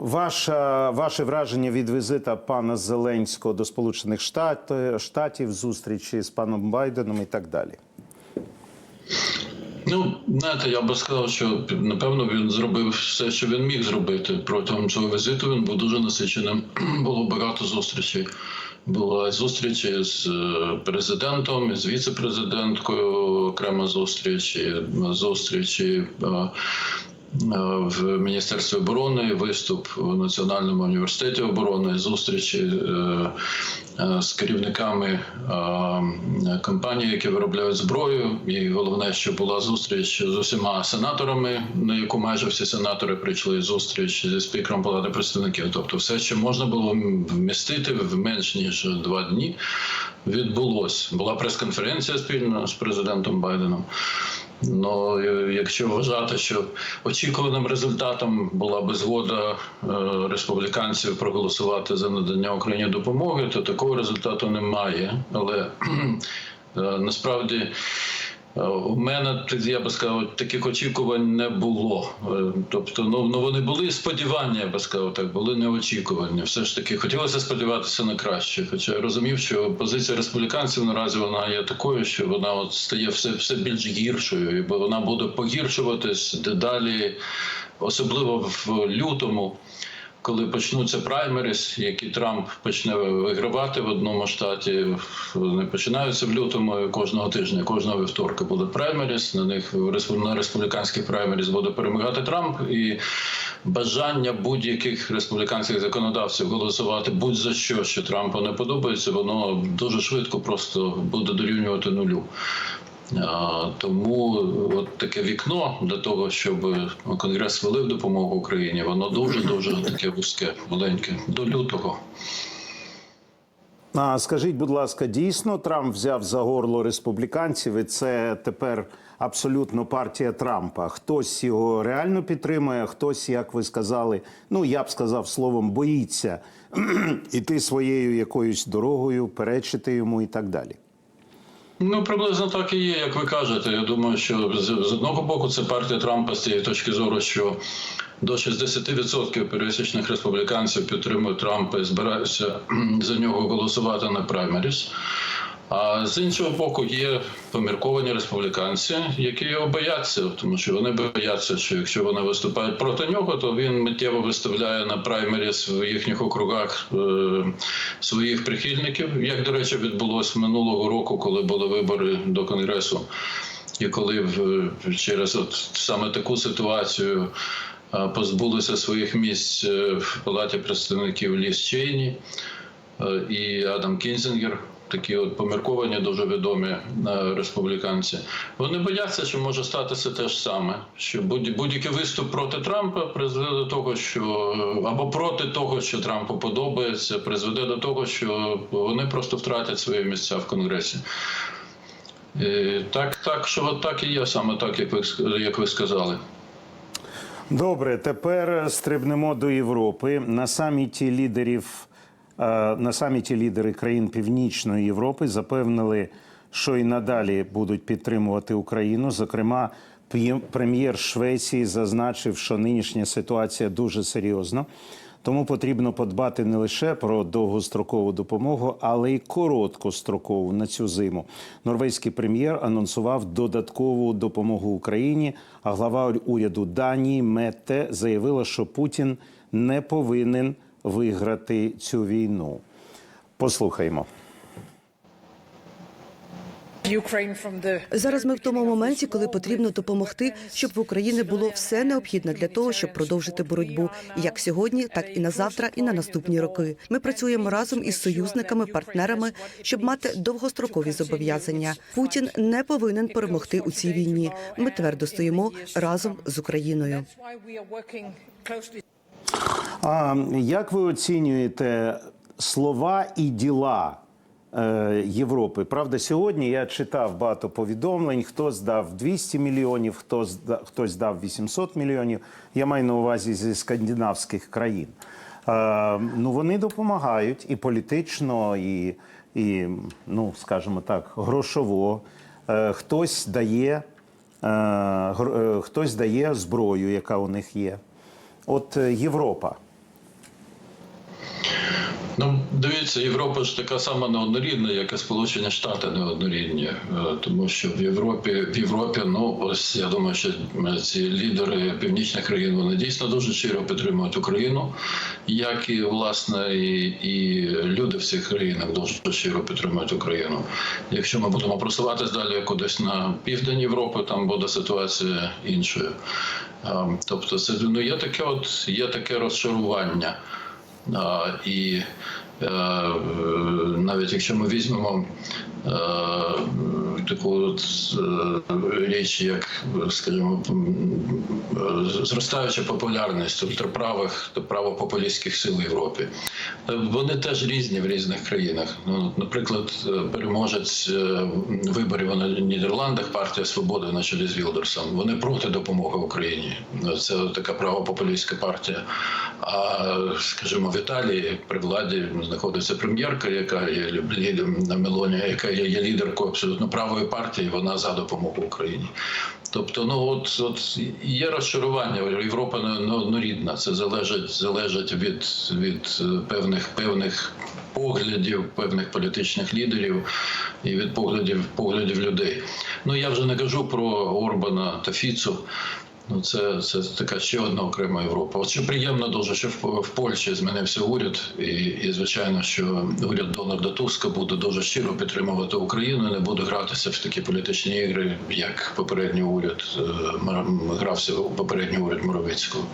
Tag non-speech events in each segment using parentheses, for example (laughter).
ваша, ваше враження від візита пана Зеленського до Сполучених Штат- Штатів, зустрічі з паном Байденом і так далі. Ну, знаєте, я би сказав, що напевно він зробив все, що він міг зробити. Протягом цього візиту він був дуже насиченим. (clears throat) Було багато зустрічей. Була зустріч з е, президентом, з віце-президенткою, окрема зустріч, і зустрічі е, е, в Міністерстві оборони, виступ в Національному університеті оборони, зустрічі е, е, з керівниками е, компаній, які виробляють зброю. І головне, що була зустріч з усіма сенаторами, на яку майже всі сенатори прийшли. Зустріч зі спікером Палати представників. Тобто, все, що можна було вмістити в менш ніж два дні, відбулось. Була прес-конференція спільно з президентом Байденом. Ну, е, якщо вважати, що очікуваним результатом була би згода е, республіканців проголосувати за надання Україні допомоги, то такого результату немає. Але е, насправді у мене я би сказав, таких очікувань не було. Е, Тобто, ну, ну вони були сподівання, я би сказав, так були неочікувані. Все ж таки хотілося сподіватися на краще. Хоча я розумів, що позиція республіканців наразі вона є такою, що вона от стає все, все більш гіршою, і вона буде погіршуватись дедалі, особливо в лютому. Коли почнуться праймеріс, які Трамп почне вигравати в одному штаті, вони починаються в лютому кожного тижня, кожного вівторка буде праймеріс. На них на республіканських праймеріс буде перемагати Трамп, і бажання будь-яких республіканських законодавців голосувати будь-за що, що Трампу не подобається, воно дуже швидко просто буде дорівнювати нулю. Тому от таке вікно для того, щоб Конгрес ввалив допомогу Україні, воно дуже дуже таке вузьке, маленьке до лютого. А скажіть, будь ласка, дійсно Трамп взяв за горло республіканців, і це тепер абсолютно партія Трампа. Хтось його реально підтримує, хтось, як ви сказали, ну я б сказав словом, боїться (clears throat) іти своєю якоюсь дорогою, перечити йому і так далі. Ну, приблизно так і є, як ви кажете. Я думаю, що з, одного боку це партія Трампа з тієї точки зору, що до 60% пересічних республіканців підтримують Трампа і збираються (clears throat) за нього голосувати на праймеріс. А з іншого боку, є помірковані республіканці, які його бояться, тому що вони бояться, що якщо вони виступають проти нього, то він миттєво виставляє на праймеріс в їхніх округах е, своїх прихильників. Як до речі, відбулось минулого року, коли були вибори до конгресу, і коли через от саме таку ситуацію е, позбулися своїх місць е, в палаті представників Ліс Чейні е, і Адам Кінзінгер. Такі от помірковані, дуже відомі е, республіканці. Вони бояться, що може статися те ж саме, що будь- будь-який виступ проти Трампа призведе до того, що або проти того, що Трампу подобається, призведе до того, що вони просто втратять свої місця в Конгресі. Е, Так, так, що от так і є, саме так, як ви, як ви сказали. Добре, тепер стрибнемо до Європи. На саміті лідерів на саміті лідери країн Північної Європи запевнили, що і надалі будуть підтримувати Україну. Зокрема, прем'єр Швеції зазначив, що нинішня ситуація дуже серйозна. Тому потрібно подбати не лише про довгострокову допомогу, але й короткострокову на цю зиму. Норвезький прем'єр анонсував додаткову допомогу Україні. А глава уряду Данії Метте заявила, що Путін не повинен виграти цю війну. Послухаймо. Зараз ми в тому моменті, коли потрібно допомогти, щоб в Україні було все необхідне для того, щоб продовжити боротьбу як сьогодні, так і на завтра, і на наступні роки. Ми працюємо разом із союзниками, партнерами, щоб мати довгострокові зобов'язання. Путін не повинен перемогти у цій війні. Ми твердо стоїмо разом з Україною. А як ви оцінюєте слова і діла е, Європи? Правда, сьогодні я читав багато повідомлень. Хто здав 200 мільйонів, хто зда, хтось здав 800 мільйонів. Я маю на увазі зі скандинавських країн. Е, ну вони допомагають і політично, і, і ну скажімо так, грошово. Е, хтось дає, е, е, хтось дає зброю, яка у них є. от е, Європа? Ну, дивіться, Європа ж така сама неоднорідна, як і Сполучені Штати неоднорідні. Е, Тому що в Європі, в Європі, ну ось я думаю, що ці лідери північних країн вони дійсно дуже щиро підтримують Україну, як і власне і, і люди в цих країнах дуже щиро підтримують Україну. Якщо ми будемо просуватись далі кудись на південь Європи, там буде ситуація іншою. Е, Тобто, це ну є таке, от є таке розчарування. І е, навіть якщо ми візьмемо е, таку от, е, річ, як, скажімо, зростаюча популярність ультраправих та правопопулістських сил в Європі, вони теж різні в різних країнах. Ну, наприклад, переможець виборів у Нідерландах, партія Свободи на чолі з Вілдерсом. Вони проти допомоги Україні. Це така правопопулістська партія. А скажімо, в Італії при владі знаходиться прем'єрка, яка є лідером на Мелоні, яка є, лідеркою абсолютно правої партії. Вона за допомогу Україні. Тобто, ну от, от є розчарування. Європа не не однорідна. Це залежить залежить від, від е, певних певних поглядів, певних політичних лідерів і від поглядів поглядів людей. Ну я вже не кажу про Орбана та Фіцу. Ну, це, це така ще одна окрема Європа. От що приємно дуже, що в, в Польщі змінився уряд, і, і звичайно, що уряд Дональда Туска буде дуже щиро підтримувати Україну, не буде гратися в такі політичні ігри, як попередній уряд е, грався у попередній уряд Моровицького.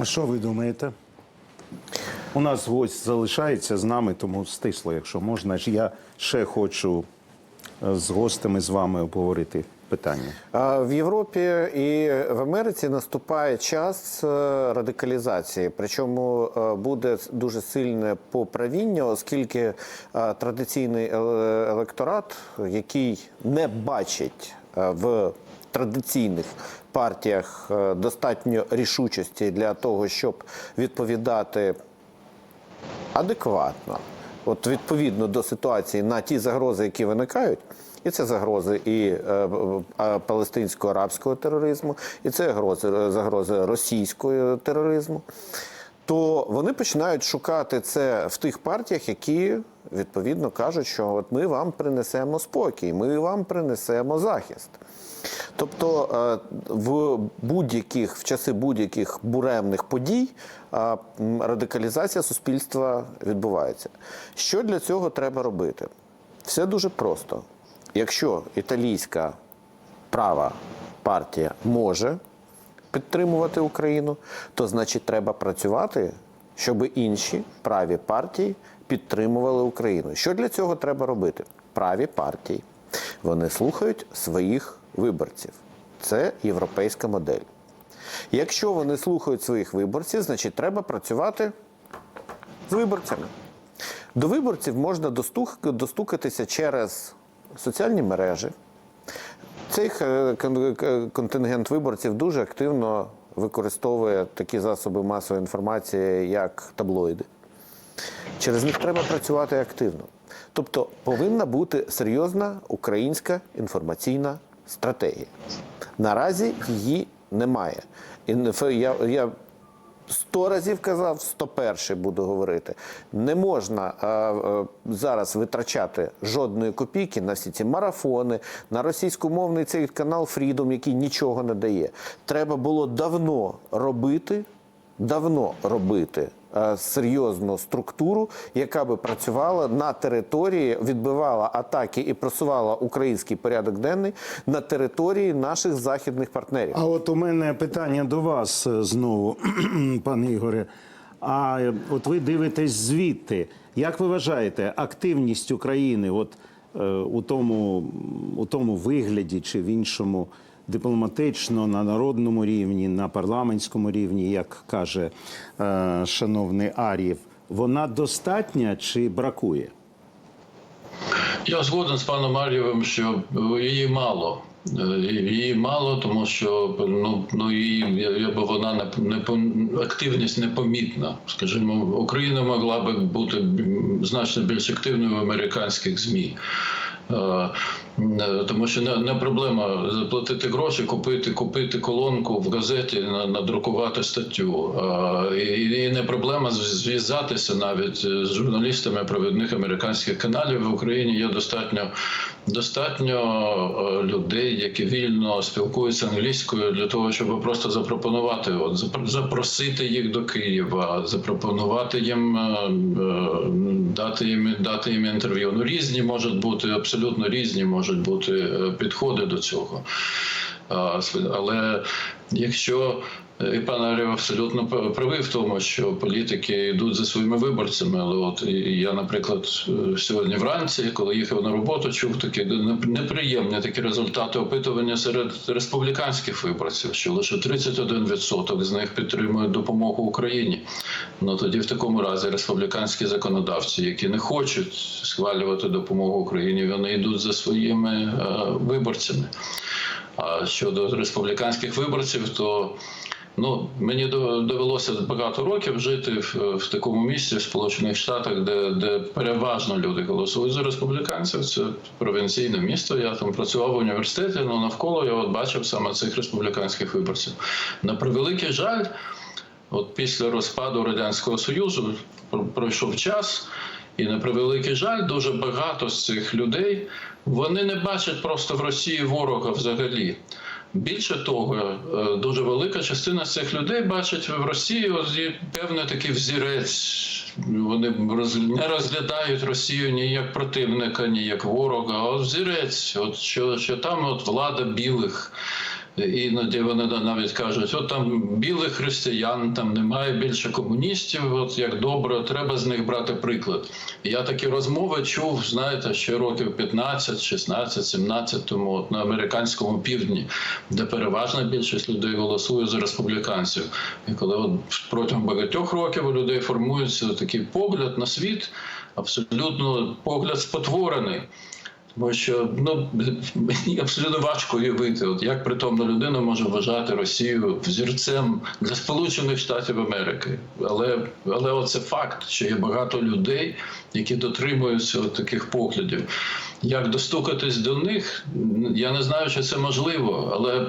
А Що ви думаєте? У нас гость залишається з нами, тому стисло, якщо можна. Я ще хочу е, з гостями з вами обговорити питання. В Європі і в Америці наступає час е, радикалізації, причому е, буде дуже сильне поправіння, оскільки е, традиційний електорат, який не бачить в традиційних партіях достатньо рішучості для того, щоб відповідати адекватно, от відповідно до ситуації на ті загрози, які виникають. І це загрози і е, е, палестинсько-арабського тероризму, і це загрози, загрози російського тероризму. То вони починають шукати це в тих партіях, які відповідно кажуть, що от ми вам принесемо спокій, ми вам принесемо захист. Тобто е, в будь-яких в часи будь-яких буремних подій е, радикалізація суспільства відбувається. Що для цього треба робити? Все дуже просто. Якщо італійська права партія може підтримувати Україну, то значить треба працювати, щоб інші праві партії підтримували Україну. Що для цього треба робити? Праві партії. Вони слухають своїх виборців. Це європейська модель. Якщо вони слухають своїх виборців, значить треба працювати з виборцями. До виборців можна достукатися через соціальні мережі. Цей е, контингент виборців дуже активно використовує такі засоби масової інформації, як таблоїди. Через них треба працювати активно. Тобто повинна бути серйозна українська інформаційна стратегія. Наразі її немає. Я, я сто разів казав, сто перший буду говорити. Не можна е, е, зараз витрачати жодної копійки на всі ці марафони, на російськомовний цей канал Freedom, який нічого не дає. Треба було давно робити, давно робити. е, Серйозну структуру, яка би працювала на території, відбивала атаки і просувала український порядок денний на території наших західних партнерів. А от у мене питання до вас е, знову, (clears throat) пане Ігоре. А от ви дивитесь звідти. Як ви вважаєте, активність України от, е, у, тому, у тому вигляді чи в іншому дипломатично, на народному рівні, на парламентському рівні, як каже е, шановний Ар'єв, вона достатня чи бракує? Я згоден з паном Мар'євим, що її мало. Е, Її мало, тому що ну, ну її я- я- вона не, активність непомітна. Скажімо, Україна могла би бути значно більш активною в американських ЗМІ. Е, Тому що не, не проблема заплатити гроші, купити, купити колонку в газеті, на- надрукувати статтю. І, і не проблема зв'язатися навіть з журналістами провідних американських каналів в Україні. Є достатньо достатньо е, людей, які вільно спілкуються англійською для того, щоб просто запропонувати, от запросити їх до Києва, запропонувати їм е, дати їм дати їм інтерв'ю. Ну різні можуть бути абсолютно різні можуть бути е, підходи до цього. Але якщо і пан Арів абсолютно правий в тому, що політики йдуть за своїми виборцями. Але от я, наприклад, е, сьогодні вранці, коли їхав на роботу, чув такі неп- неприємні такі результати опитування серед республіканських виборців, що лише 31% з них підтримують допомогу Україні. Ну тоді в такому разі республіканські законодавці, які не хочуть схвалювати допомогу Україні, вони йдуть за своїми е, виборцями. А щодо республіканських виборців, то ну мені довелося багато років жити в, в такому місці в Сполучених Штатах, де, де переважно люди голосують за республіканців. Це провінційне місто. Я там працював в університеті. Ну навколо я от бачив саме цих республіканських виборців. На превеликий жаль. От після розпаду радянського союзу про- пройшов час, і на превеликий жаль, дуже багато з цих людей вони не бачать просто в Росії ворога взагалі. Більше того, е, дуже велика частина цих людей бачить в Росії певний такий взірець. Вони не розглядають Росію ні як противника, ні як ворога, а взірець, от що, що там от влада білих. Іноді вони навіть кажуть, от там білих християн, там немає більше комуністів. От як добре, треба з них брати приклад. Я такі розмови чув, знаєте, ще років 15, 16, 17 тому от на американському півдні, де переважна більшість людей голосує за республіканців. І коли от протягом багатьох років у людей формується такий погляд на світ, абсолютно погляд спотворений. Тому що ну мені абсолютно важко уявити, от як притомна людина може вважати Росію взірцем для Сполучених Штатів Америки. Але але оце факт, що є багато людей, які дотримуються от таких поглядів. Як достукатись до них, я не знаю, чи це можливо, але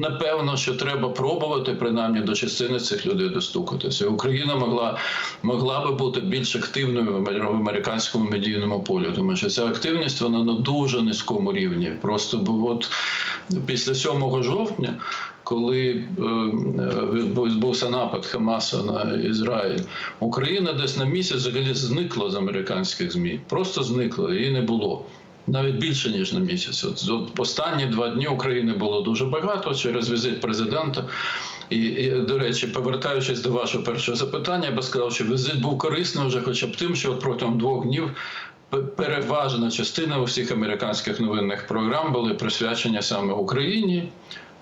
напевно, що треба пробувати принаймні до частини цих людей достукатися. Україна могла могла би бути більш активною в американському медійному полі, тому що ця активність вона на дуже низькому рівні. Просто бо от після 7 жовтня. Коли е, відбувся напад Хамаса на Ізраїль, Україна десь на місяць взагалі зникла з американських змі. Просто зникла, її не було. Навіть більше ніж на місяць. От, останні два дні України було дуже багато через візит президента. І, і до речі, повертаючись до вашого першого запитання, я би сказав, що візит був корисним вже, хоча б тим, що от протягом двох днів переважна частина усіх американських новинних програм були присвячені саме Україні.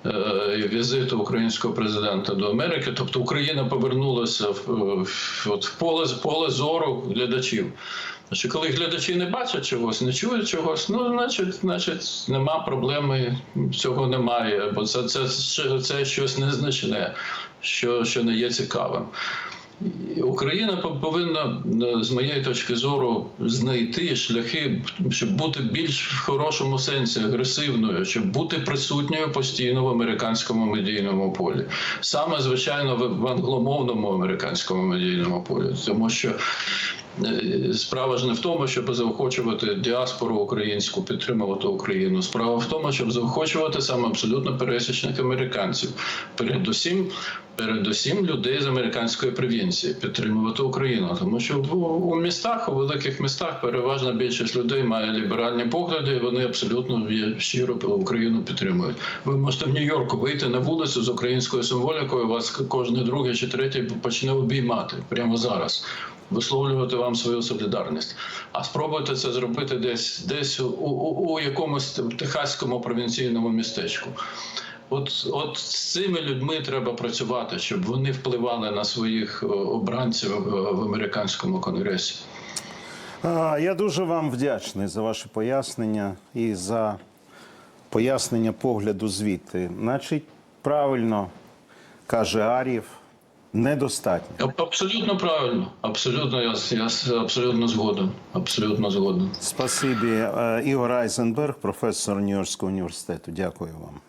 Е, Візиту українського президента до Америки, тобто Україна повернулася в, в, от в поле поле зору глядачів. Значить, коли глядачі не бачать чогось, не чують чогось, ну значить, значить, нема проблеми, цього немає, бо це, це, це щось незначне, що, що не є цікавим. Україна повинна, е, з моєї точки зору, знайти шляхи, щоб бути більш в хорошому сенсі агресивною, щоб бути присутньою постійно в американському медійному полі, саме звичайно в в англомовному американському медійному полі, тому що Е, Справа ж не в тому, щоб заохочувати діаспору українську, підтримувати Україну. Справа в тому, щоб заохочувати саме абсолютно пересічних американців. Передусім, передусім людей з американської провінції підтримувати Україну, тому що в- у містах, у великих містах, переважна більшість людей має ліберальні погляди. і Вони абсолютно щиро Україну підтримують. Ви можете в Нью-Йорку вийти на вулицю з українською символікою. Вас кожне друге чи третє почне обіймати прямо зараз висловлювати вам свою солідарність. А спробуйте це зробити десь, десь у, у, у якомусь техаському провінційному містечку. От, от з цими людьми треба працювати, щоб вони впливали на своїх е, обранців е, в американському конгресі. Я дуже вам вдячний за ваші пояснення і за пояснення погляду звідти. Значить, правильно каже Арів, недостатньо. Абсолютно правильно. Абсолютно, я, я абсолютно згоден. Абсолютно згоден. Спасибі, Е, Ігор Айзенберг, професор Нью-Йоркського університету. Дякую вам.